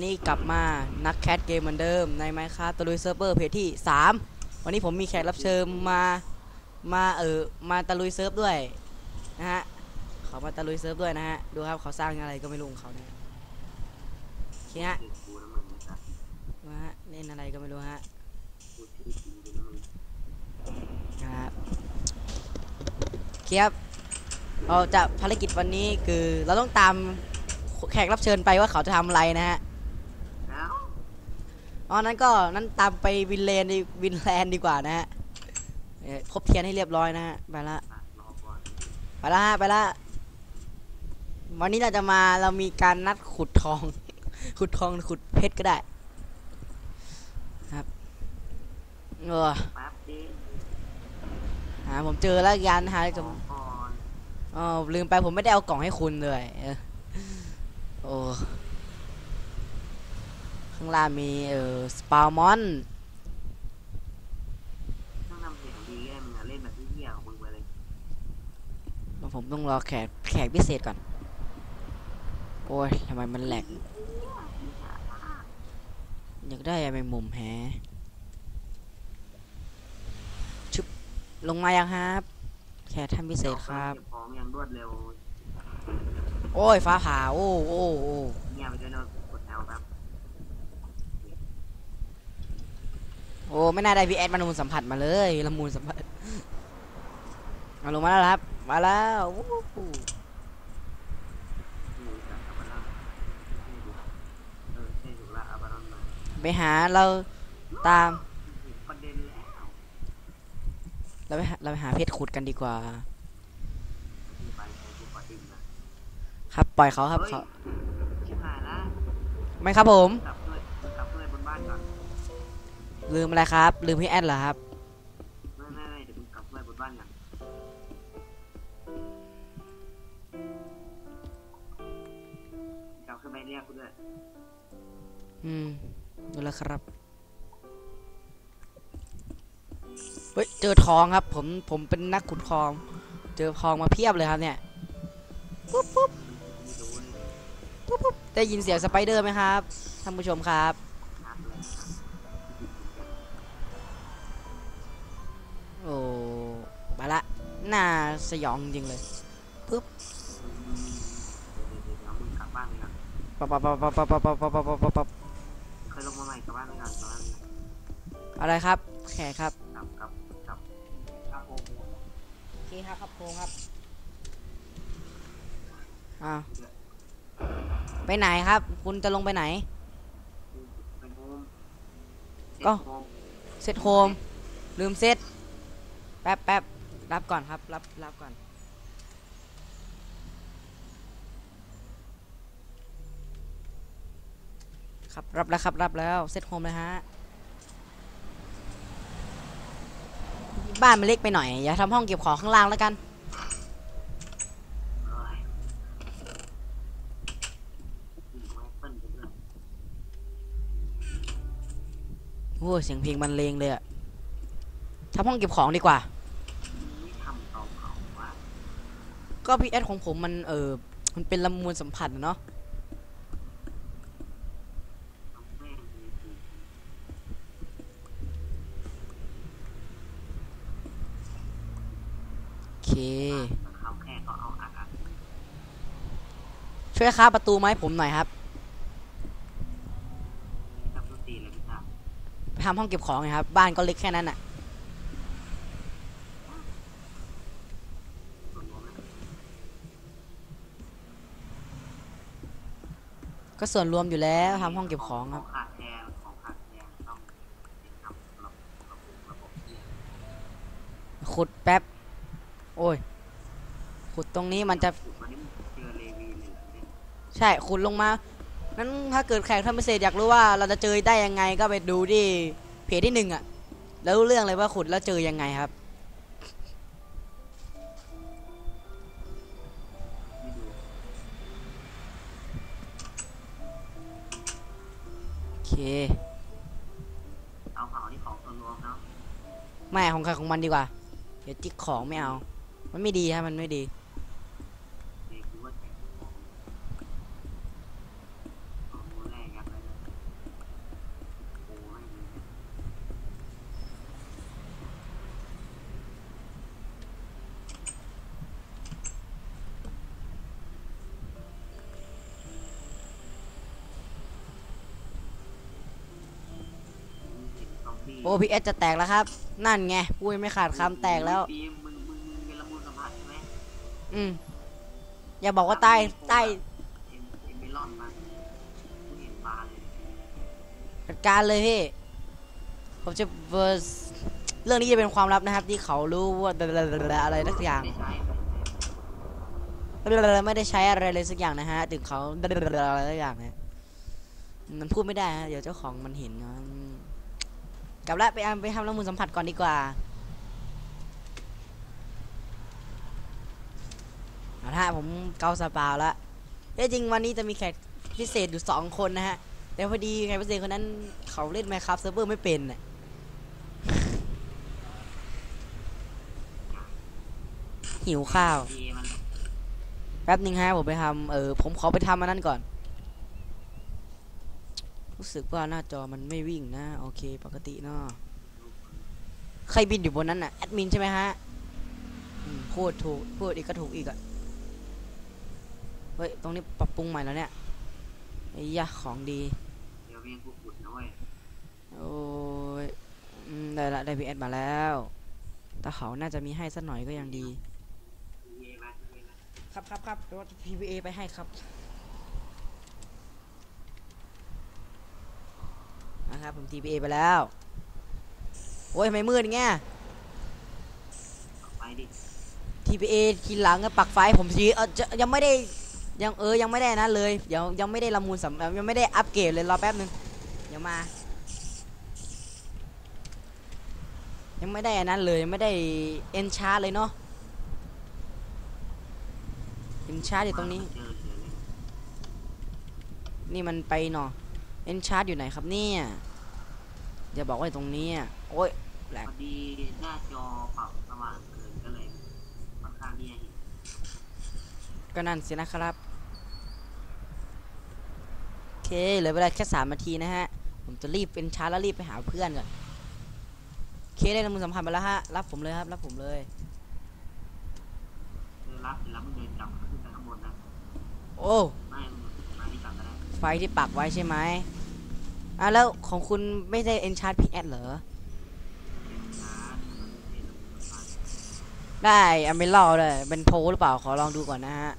วันนี้กลับมานักแคทเกมเหมือนเดิมในไมค์ครับตะลุยเซิร์ฟเวอร์เพจที่ 3 วันนี้ผมมีแขกรับเชิญมามาเออมาตะลุยเซิร์ฟด้วยนะฮะเขามาตะลุยเซิร์ฟด้วยนะฮะดูครับเขาสร้างอะไรก็ไม่รู้ของเขาเนี่ยโอเคฮะนะมึงนะครับมาฮะเล่นอะไรก็ไม่รู้ฮะครับเคครับเราจะภารกิจวันนี้คือเราต้องตามแขกรับเชิญไปว่าเขาจะทำอะไรนะฮะ อ๋อนั้นก็นั้นตามไปวินเลนดีวินแลนด์ดีกว่านะฮะเอ่อพบเทียนให้เรียบร้อยนะฮะไปละอะรอก่อนไปละฮะไปละวันนี้เราจะมาเรามีการนัดขุดทอง ขุดทองหรือขุดเพชรก็ได้ ครับเออแป๊บดิหาผมเจอแล้วยันหาขจะอก่อนอ๋อลืมไปผมไม่ได้เอากล่องให้คุณเลยเออโอ้ ข้างล่างมีเออสปามอนต้องทำเสียงดีแกมึงอะเล่นแบบที่เหี้ยของมึงไปเลยผมต้องรอแขกแขกพิเศษก่อน โอ้ยทำไมมันแหลก อยากได้อะไรมุมแฮะชุบลงมายังครับ แขกท่านพิเศษครับเก็บของอย่างรวดเร็ว โอ้ยฟ้าผ่าโอ้โอ้โอ้เงียบไปด้วยนะกดแอลครับ โอ้ไม่น่าได้พีแอดมาละมูลสัมผัสมาเลยละมูลสัมผัสเอาลงมาแล้วครับมาแล้ววู้ฮู้หนูจะอับารอนเออใช่ถูกละอับารอนมาไปหาเราตามประเด็นแล้วเราไปหาเราไปหาเพชรขุดกันดีกว่าที่ไปใช้กูขอดิ้นนะครับปล่อยเขาครับเฮ้ยเขาชิบหายละไม่ครับผม ลืมอะไรครับ ลืมพี่แอดเหรอครับ ไม่ไม่ไม่เดี๋ยวมึงกลับด้วยบนบ้านก่อนกลับขึ้นไปเรียกกูด้วยอืมดูแลวครับ เฮ้ย เจอทองครับ ผม ผมเป็นนักขุดทอง เจอทองมาเพียบเลยครับเนี่ย ปุ๊บปุ๊บไม่รู้เลยปุ๊บปุ๊บได้ยินเสียงสไปเดอร์ไหมครับ ท่านผู้ชมครับ สยองจริงเลยอืมเดี๋ยวเดี๋ยวเดี๋ยวมึงกลับบ้านไปก่อนปั๊บปั๊บปั๊บปั๊บปั๊บปั๊บปั๊บปั๊บปั๊บปั๊บเคยลงมาใหม่กลับบ้านไปก่อนกลับบ้านไปก่อนอะไรครับ แขกครับกลับกลับกลับกลับโอ้โหโอเคครับครับโครงครับอ้าวไปไหนครับ คุณจะลงไปไหนเป็นโฮมก็เซ็ตโฮมเซตโฮมลืมเซตแป๊บแป๊บ รับก่อนครับ รับ รับก่อน ครับ รับแล้วครับ รับแล้ว เซตโฮมเลยฮะ บ้านมันเล็กไปหน่อย อย่าทำห้องเก็บของข้างล่างแล้วกันเอ้ยอืมแอปเปิ้ลกันด้วยโอ้เสียงเพลงบรรเลงเลยอะทำห้องเก็บของดีกว่า ไม่ทำเตาเผาว่ะ ก็พีเอสของผมมันเออมันเป็นละมุนสัมผัสอะเนาะเอาแม่งดีดีโอเคเขาแค่ก็เอาอัดอัดช่วยค้าประตูมาให้ผมหน่อยครับจับตัวตีเลยพี่จ๋าไปทำห้องเก็บของไงครับ บ้านก็เล็กแค่นั้นอะ ส่วนรวมแล้ว ก็ส่วนรวมอยู่แล้วทำห้องเก็บของครับ ขาดแคลนของขาดแคลนต้องทำระบบระบบระบบที่ขุดแป๊บ โอ้ย ขุดตรงนี้มันจะ วันนี้เจอเลวีเลยเหรอเนี่ยใช่ขุดลงมา นั้นถ้าเกิดแขกท่านพิเศษอยากรู้ว่าเราจะเจอได้ยังไงก็ไปดูที่เพจที่หนึ่งอะแล้วรู้เรื่องเลยว่าขุดแล้วเจอยังไงครับ เคเตาเผาที่ของส่วนรวมเนาะไม่ของใครของมันดีกว่า เดี๋ยวจิกของไม่เอา มันไม่ดีครับมันไม่ดี โอ้พีเอสจะแตกแล้วครับ นั่นไงพูดไม่ขาดคำแตกแล้ว มึงมึงมึงเป็นละมุนสัมผัสใช่ไหมอืมอย่าบอกว่าใต้ใต้เอ็มเอ็มเมลอนมากูเห็นบารเลยจัดการเลยพี่ ผมจะเอ่อเรื่องนี้จะเป็นความลับนะครับ ที่เขารู้ว่าอะไรสักอย่างไม่ใช่ไม่ได้ใช้อะไรเลยสักอย่างนะฮะ ถึงเขาอะไรสักอย่างนะมันพูดไม่ได้ฮะเดี๋ยวเจ้าของมันเห็นนะ กลับแล้วไปเอาไปทำละมุนสัมผัสก่อนดีกว่าเอาละฮะผมเกาสปาวแล้วเอ้ยจริงวันนี้จะมีแขกพิเศษอยู่สองคนนะฮะ แต่พอดีแขกพิเศษคนนั้นเขาเล่นไมครับเซิร์ฟเวอร์ไม่เป็นน่ะหิวข้าวเอมันแป๊บหนึ่งฮะผมไปทำเออผมขอไปทำอันนั้นก่อน รู้สึกว่าหน้าจอมันไม่วิ่งนะ โอเค ปกติเนาะใครบินอยู่บนนั้นน่ะ แอดมินใช่ไหมฮะอืมพูดถูกพูดอีกก็ถูกอีกอะเฮ้ย ตรงนี้ปรับปรุงใหม่แล้วเนี่ยไอ้ยะของดีเดี๋ยวเวียนกูขุดนะเว้ยโอ้ยอืมได้ละได้พีเอสมาแล้วแต่เขาน่าจะมีให้สักหน่อยก็ยังดีเอมาเอมาครับครับครับรถ PVA ไปให้ครับ นะครับ ผม TPA ไปแล้ว โอ้ยทำไมมืดอย่างเงี้ย ไปดิ TPA ทีหลังก็ปักไฟผมทีเออจะยังไม่ได้ยังเออยังไม่ได้นะเลยเดี๋ยวยังไม่ได้ละมูลสำยังไม่ได้อัปเกรดเลยรอแป๊บนึงเดี๋ยวมา ยังไม่ได้อันนั้นเลยยังไม่ได้เอนชาร์เลยเนาะเอนชาร์อยู่ตรงนี้เจอเฉยเลยนี่มันไปหนอเอนชาร์อยู่ไหนครับเนี่ย อย่าบอกว่าอยู่ตรงนี้อะโอ้ยพอดีหน้าจอปรับสว่างเกินก็เลยค่อนข้างที่จะเห็นก็นั่นสินะครับ โอเคเหลือเวลาแค่สามนาทีนะฮะ ผมจะรีบเป็นชาร์จแล้วรีบไปหาเพื่อนก่อน โอเคได้กำลังสัมพันธ์ไปแล้วฮะ รับผมเลยครับ รับผมเลย เออรับเสร็จแล้วมึงเดินกลับขึ้นไปข้างบนนะโอ้ ไม่มึงมาที่กลับก็ได้ไฟที่ปักไว้ใช่ไหม อะแล้วของคุณไม่ได้เอนชาร์จพีแอดเหรอช้ามันเห็นมันได้อเมลล์เลยเป็นโพลหรือเปล่าขอลองดูก่อนนะฮะ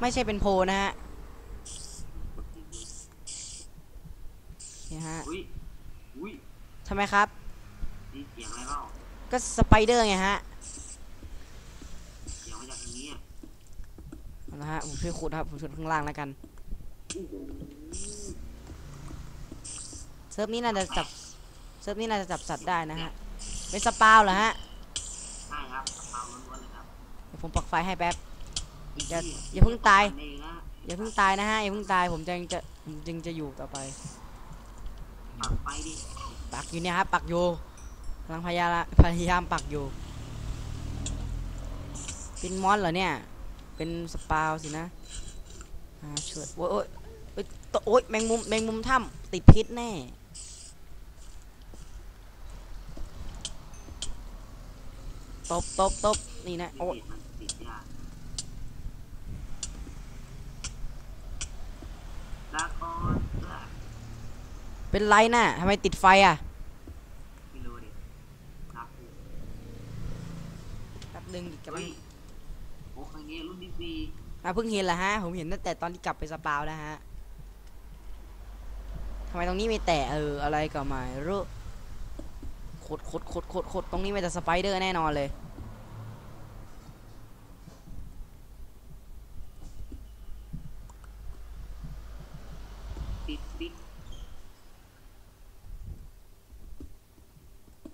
ไม่ใช่เป็นโพลนะฮะนี่ฮะอุ้ยอุ้ยทำไมครับนี่เสียงอะไรเปล่าก็สไปเดอร์ไงฮะเสียงมาจากทางนี้อะเอาละฮะผมช่วยขุดครับผมขุดข้างล่างแล้วกันโอ้โห เซิร์ฟนี้น่าจะจับเซิร์ฟนี้น่าจะจับสัตว์ได้นะฮะเป็นสปาวเหรอฮะใช่ครับกระเป๋าล้วนๆเลยครับเดี๋ยวผมปลักไฟให้แป๊บอย่าไหี้อย่าเพิ่งตายเองนะอย่าเพิ่งตายนะฮะอย่าเพิ่งตายผมจะยังจะผมจึงจะอยู่ต่อไปปักไปดิปักอยู่เนี่ยครับปักอยู่กำลังพยายามพยายามปักอยู่เป็นมอนเหรอเนี่ย เป็นสปาวสินะอ่าช่วยโอ้ย โอ้ยโอ้ยตโอ้ยแมงมุมแมงมุมถ้ำติดพิษแน่ ตบตบตบนี่นะที่โอ้ยติดมันติดยากลาก่อนเพื่อเป็นไรน่ะทำไมติดไฟอะไม่รู้ดิลากูแป๊บนึงดิกำลัเฮ้งยโอ้ครั้งนี้รุ่นที่สี่อะเพิ่งเห็นแหละฮะ ผมเห็นตั้งแต่ตอนที่กลับไปสปาวแล้วฮะ ทำไมตรงนี้มีแต่เอออะไรก็ไม่รู้ขดขดขดขดขดตรงนี้มีแต่สไปเดอร์แน่นอนเลยติดิ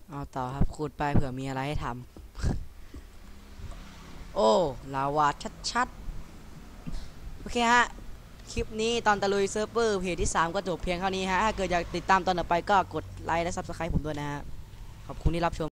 เอาต่อครับขุดไปเผื่อมีอะไรให้ทำ โอ้ ลาวาชัดๆ โอเคฮะ คลิปนี้ตอนตะลุยเซิร์ฟเวอร์เพจที่ 3 ก็จบเพียงเท่านี้ฮะ ถ้าเกิดอยากติดตามตอนต่อไปก็กดไลค์และ Subscribe ผมด้วยนะฮะ ขอบคุณที่รับชม